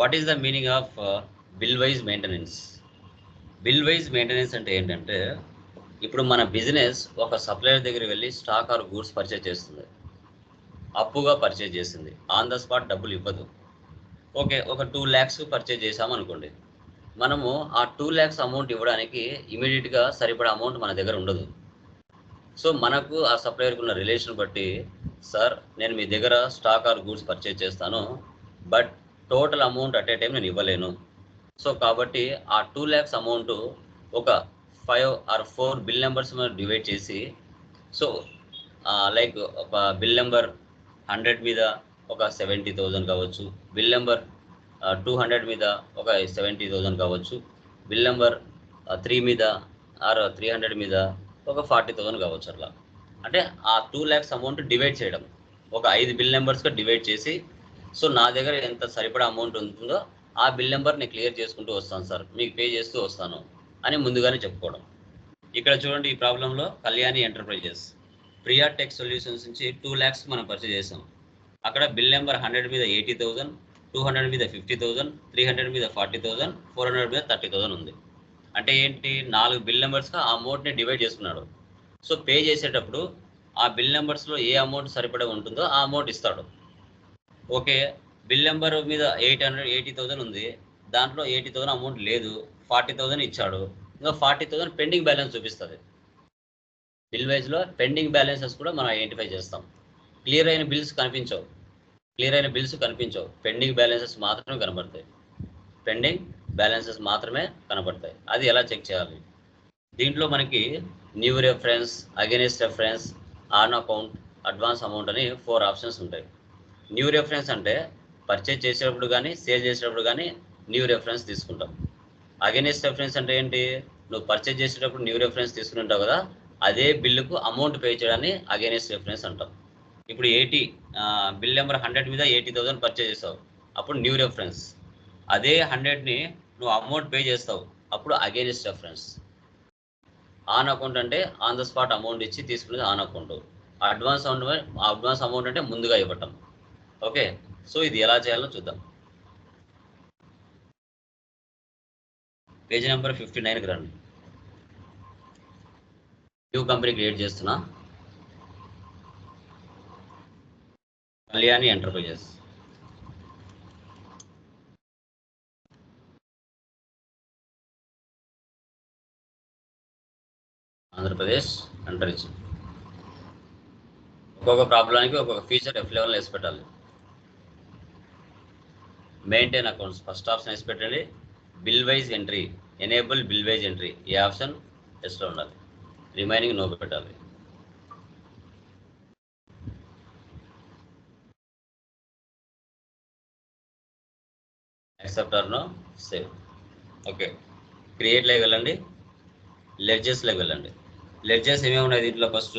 What is the meaning of uh, bill wise maintenance bill wise maintenance అంటే ఏంటంటే ఇప్పుడు మన బిజినెస్ ఒక సప్లయర్ దగ్గర వెళ్ళి స్టాక్ ఆర్ గూడ్స్ పర్చేజ్ చేస్తుంది అప్పుగా పర్చేజ్ చేసింది ఆన్ ద స్పాట్ డబ్బులు ఇవ్వదు ఓకే ఒక టూ ల్యాక్స్ పర్చేజ్ చేసామనుకోండి మనము ఆ టూ ల్యాక్స్ అమౌంట్ ఇవ్వడానికి ఇమీడియట్గా సరిపడే అమౌంట్ మన దగ్గర ఉండదు సో మనకు ఆ సప్లయర్కి ఉన్న రిలేషన్ బట్టి సార్ నేను మీ దగ్గర స్టాక్ ఆర్ గూడ్స్ పర్చేజ్ చేస్తాను but total amount at a time నేను ఇవ్వలేను సో కాబట్టి ఆ టూ ల్యాక్స్ అమౌంట్ ఒక five or four bill numbers మీద డివైడ్ చేసి సో లైక్ ఒక బిల్ నెంబర్ హండ్రెడ్ మీద ఒక సెవెంటీ థౌజండ్ కావచ్చు బిల్ నెంబర్ టూ హండ్రెడ్ మీద ఒక సెవెంటీ థౌజండ్ కావచ్చు బిల్ నెంబర్ త్రీ మీద ఆర్ త్రీ హండ్రెడ్ మీద ఒక ఫార్టీ థౌజండ్ కావచ్చు అట్లా అంటే ఆ టూ ల్యాక్స్ అమౌంట్ డివైడ్ చేయడం ఒక ఐదు బిల్ నెంబర్స్గా డివైడ్ చేసి సో నా దగ్గర ఎంత సరిపడా అమౌంట్ ఉంటుందో ఆ బిల్ నెంబర్ నేను క్లియర్ చేసుకుంటూ వస్తాను సార్ మీకు పే చేస్తూ వస్తాను అని ముందుగానే చెప్పుకోవడం ఇక్కడ చూడండి ఈ ప్రాబ్లంలో Kalyani enterprises Priya tech solutions నుంచి టూ ల్యాక్స్ మనం పర్చేజ్ చేసాం అక్కడ బిల్ నెంబర్ హండ్రెడ్ మీద ఎయిటీ థౌసండ్ టూ హండ్రెడ్ మీద ఫిఫ్టీ థౌసండ్ త్రీ హండ్రెడ్ మీద ఫార్టీ థౌసండ్ ఫోర్ హండ్రెడ్ మీద థర్టీ థౌసండ్ ఉంది అంటే ఏంటి నాలుగు బిల్ నెంబర్స్గా ఆ అమౌంట్ని డివైడ్ చేసుకున్నాడు సో పే చేసేటప్పుడు ఆ బిల్ నెంబర్స్లో ఏ అమౌంట్ సరిపడా ఉంటుందో ఆ అమౌంట్ ఇస్తాడు ఓకే బిల్ నెంబర్ మీద ఎయిట్ హండ్రెడ్ ఎయిటీ థౌసండ్ ఉంది దాంట్లో ఎయిటీ థౌసండ్ అమౌంట్ లేదు ఫార్టీ థౌసండ్ ఇచ్చాడు ఇంకా ఫార్టీ థౌసండ్ పెండింగ్ బ్యాలెన్స్ చూపిస్తుంది బిల్ వైజ్లో పెండింగ్ బ్యాలెన్సెస్ కూడా మనం ఐడెంటిఫై చేస్తాం క్లియర్ అయిన బిల్స్ కనిపించవు క్లియర్ అయిన బిల్స్ కనిపించవు పెండింగ్ బ్యాలెన్సెస్ మాత్రమే కనబడతాయి పెండింగ్ బ్యాలెన్సెస్ మాత్రమే కనబడతాయి అది ఎలా చెక్ చేయాలి దీంట్లో మనకి new reference against reference on account advance amount అని ఫోర్ ఆప్షన్స్ ఉంటాయి న్యూ రెఫరెన్స్ అంటే పర్చేజ్ చేసేటప్పుడు కానీ సేల్ చేసేటప్పుడు కానీ న్యూ రెఫరెన్స్ తీసుకుంటాం అగెనిస్ట్ రెఫరెన్స్ అంటే ఏంటి నువ్వు పర్చేజ్ చేసేటప్పుడు న్యూ రెఫరెన్స్ తీసుకుంటావు కదా అదే బిల్లుకు అమౌంట్ పే చేయడాన్ని అగెనిస్ట్ రెఫరెన్స్ అంటాం ఇప్పుడు ఎయిటీ బిల్ నెంబర్ హండ్రెడ్ మీద ఎయిటీ థౌసండ్ పర్చేజ్ చేస్తావు అప్పుడు న్యూ రెఫరెన్స్ అదే హండ్రెడ్ని నువ్వు అమౌంట్ పే చేస్తావు అప్పుడు అగెనిస్ట్ రెఫరెన్స్ ఆన్ అకౌంట్ అంటే ఆన్ ద స్పాట్ అమౌంట్ ఇచ్చి తీసుకునేది on account advance amount advance amount అంటే ముందుగా ఇవ్వటం ఓకే సో ఇది ఎలా చేయాలో చూద్దాం పేజ్ నెంబర్ ఫిఫ్టీ నైన్కి రండి న్యూ కంపెనీ క్రియేట్ చేస్తున్నా కళ్యాణి ఎంటర్ప్రైజెస్ ఆంధ్రప్రదేశ్ ఎంటర్ ఒక్కొక్క ప్రాబ్లానికి ఒక్కొక్క ఫీచర్ ఎఫ్ లెవెల్ వేసి పెట్టాలి మెయింటైన్ అకౌంట్స్ ఫస్ట్ ఆప్షన్ వేసి పెట్టండి bill wise entry enable bill wise entry ఈ ఆప్షన్ ఎస్లో ఉండాలి రిమైనింగ్ నో పెట్టాలి accept or no save okay create live వెళ్ళండి లెడ్జెస్లోకి వెళ్ళండి లెడ్జెస్ ఏమేమి ఉన్నాయి దీంట్లో first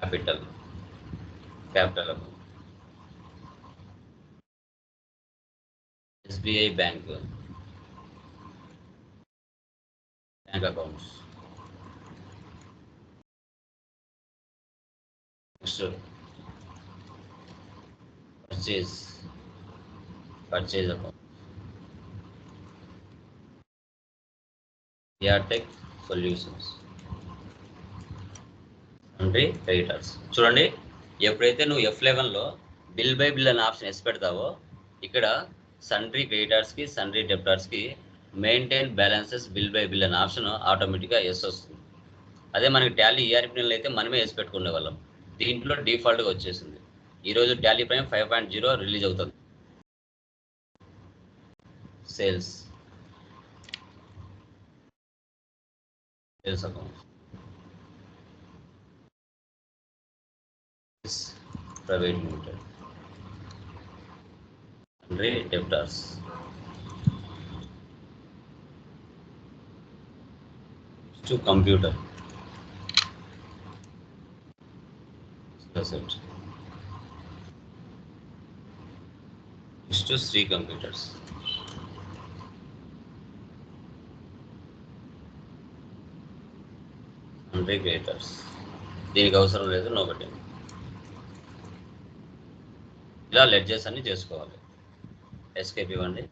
capital capital account SBI bank bank accounts next purchase purchase account యాటెక్ solutions అంటే క్రెడిటర్స్ చూడండి ఎప్పుడైతే నువ్వు ఎఫ్ లెవెన్లో బిల్ బై బిల్ అనే ఆప్షన్ ఎస్ పెడతావో ఇక్కడ సన్రీ క్రెడిటర్స్కి sundry డెప్టార్స్కి maintain balances bill by bill అనే ఆప్షన్ ఆటోమేటిక్గా ఎస్ వస్తుంది అదే మనకి టాలీ e ఈఆర్పిఎన్లు అయితే మనమే వేసి పెట్టుకునే వాళ్ళం దీంట్లో డిఫాల్ట్గా వచ్చేసింది ఈరోజు Tally prime five point zero release అవుతుంది sales sales account private limited అంటే debtors to computer asset is to three computers అంటే క్రియేటర్స్ దీనికి అవసరం లేదు నో పెట్టింది ఇలా లెడ్జెస్ అన్ని చేసుకోవాలి ఎస్కేప్ ఇవ్వండి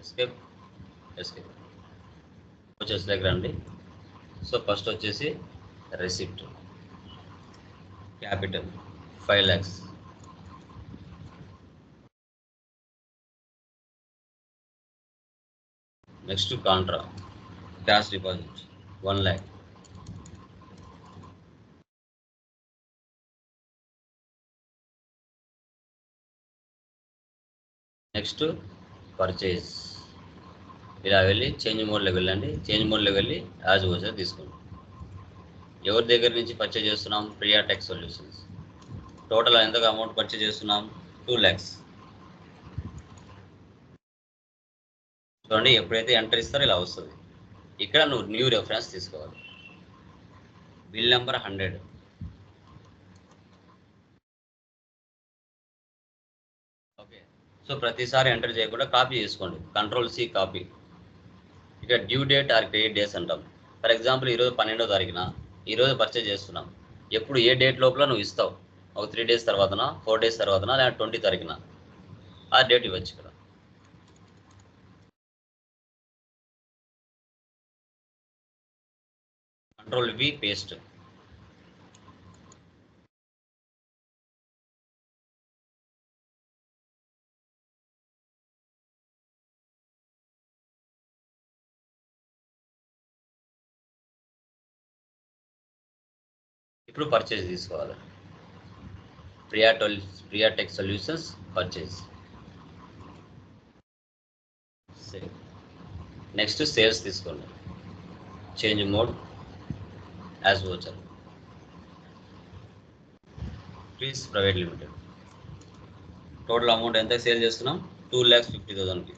ఎస్కేప్ ఎస్కేప్ వచ్చేసి దగ్గర అండి సో ఫస్ట్ వచ్చేసి receipt capital five lakhs next contra cash deposit one lakh next purchase ఇలా వెళ్ళి చేంజ్ మోడ్లోకి వెళ్ళండి చేంజ్ మోడ్లోకి వెళ్ళి యాజ్ ఓజర్ తీసుకోండి ఎవరి దగ్గర నుంచి పర్చేజ్ చేస్తున్నాం ప్రియా టెక్స్ సొల్యూషన్స్ టోటల్ ఎంత అమౌంట్ పర్చేజ్ చేస్తున్నాం టూ ల్యాక్స్ చూడండి ఎప్పుడైతే ఎంటర్ ఇస్తారో ఇలా వస్తుంది ఇక్కడ నువ్వు న్యూ రెఫరెన్స్ తీసుకోవాలి బిల్ నెంబర్ హండ్రెడ్ సో ప్రతిసారి ఎంటర్ చేయకుండా కాపీ చేసుకోండి కంట్రోల్ సి కాపీ ఇక due date or credit days అంటాం ఫర్ ఎగ్జాంపుల్ ఈరోజు పన్నెండో తారీఖున ఈరోజు పర్చేజ్ చేస్తున్నాం ఎప్పుడు ఏ డేట్ లోపల నువ్వు ఇస్తావు ఒక త్రీ డేస్ తర్వాతన ఫోర్ డేస్ తర్వాత లేదా ట్వంటీ తారీఖున ఆ డేట్ ఇవ్వచ్చు ఇక్కడ కంట్రోల్ వి పేస్ట్ ఎప్పుడు పర్చేజ్ తీసుకోవాలి Priya toll Priya tech solutions purchase next sales తీసుకోండి change mode as voucher please private limited total amount ఎంత సేల్ చేస్తున్నాం two lakhs fifty థౌసండ్కి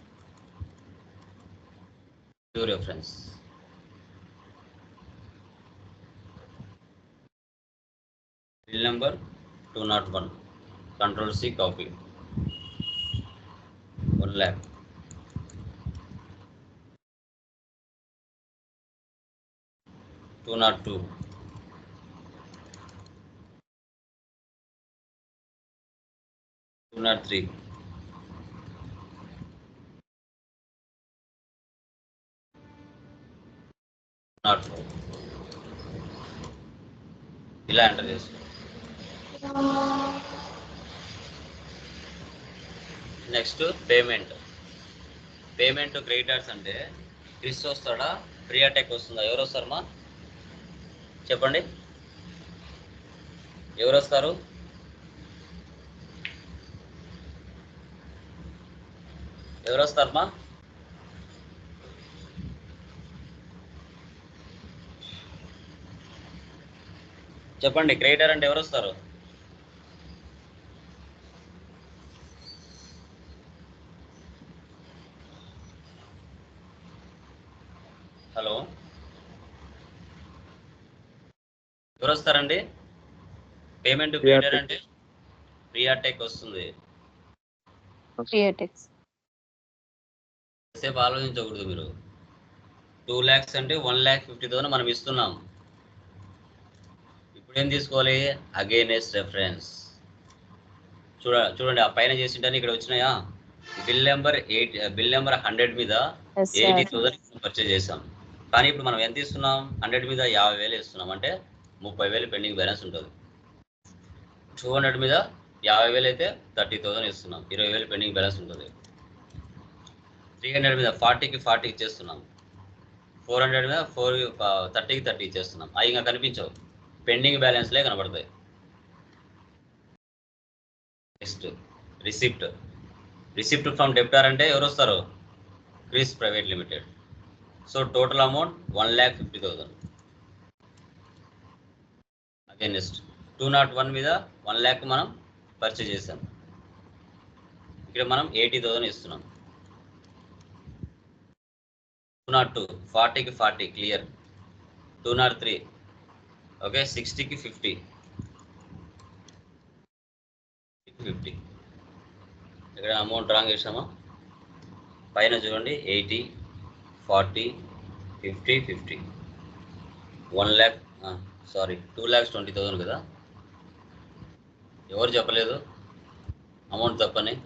reference number 201. Control C, copy. Overlap. Not 2. Not 3. Not 4. Enter this. Next payment payment creditors అంటే Chris వస్తాడా ప్రియాటెక్ వస్తుందా ఎవరు వస్తారు మా చెప్పండి ఎవరు వస్తారు ఎవరు వస్తారు మా చెప్పండి క్రియేటర్ అంటే ఎవరు వస్తారు హలో ఎవరు వస్తారండి పేమెంట్ అంటే ప్రియాటెక్ వస్తుంది సేపు ఆలోచించకూడదు మీరు టూ ల్యాక్స్ అంటే వన్ ల్యాక్ ఫిఫ్టీ థౌసండ్ మనం ఇస్తున్నాం ఇప్పుడు ఏం తీసుకోవాలి అగైన్ ఎస్ రెఫరెన్స్ చూడ చూడండి ఆ పైన చేసింటే ఇక్కడ వచ్చినాయా bill number eight bill number hundred మీద ఎయిటీ థౌసండ్ పర్చేజ్ చేసాం కానీ ఇప్పుడు మనం ఎంత ఇస్తున్నాం హండ్రెడ్ మీద యాభై వేలు ఇస్తున్నాం అంటే ముప్పై వేలు పెండింగ్ బ్యాలెన్స్ ఉంటుంది టూ హండ్రెడ్ మీద యాభై వేలు అయితే థర్టీ థౌసండ్ ఇస్తున్నాం ఇరవై వేలు పెండింగ్ బ్యాలెన్స్ ఉంటుంది త్రీ హండ్రెడ్ మీద ఫార్టీకి ఫార్టీ ఇచ్చేస్తున్నాం ఫోర్ హండ్రెడ్ మీద ఫోర్ థర్టీకి థర్టీ ఇచ్చేస్తున్నాం అవి ఇంకా కనిపించవు పెండింగ్ బ్యాలెన్స్లే కనబడతాయి next receipt receipt from debtor అంటే ఎవరు వస్తారు Chris private limited so total amount one lakh fifty thousand అగే next two not one మీద వన్ ల్యాక్ మనం పర్చేజ్ చేసాం ఇక్కడ మనం ఎయిటీ థౌసండ్ ఇస్తున్నాం టూ నాట్ టూ ఫార్టీకి forty clear two naught three okay సిక్స్టీకి fifty fifty ఇక్కడ అమౌంట్ రాంగ్ వేసామా పైన చూడండి eighty forty fifty fifty one lakh sorry two lakhs twenty thousand కదా ఎవరు చెప్పలేదు అమౌంట్ తప్పని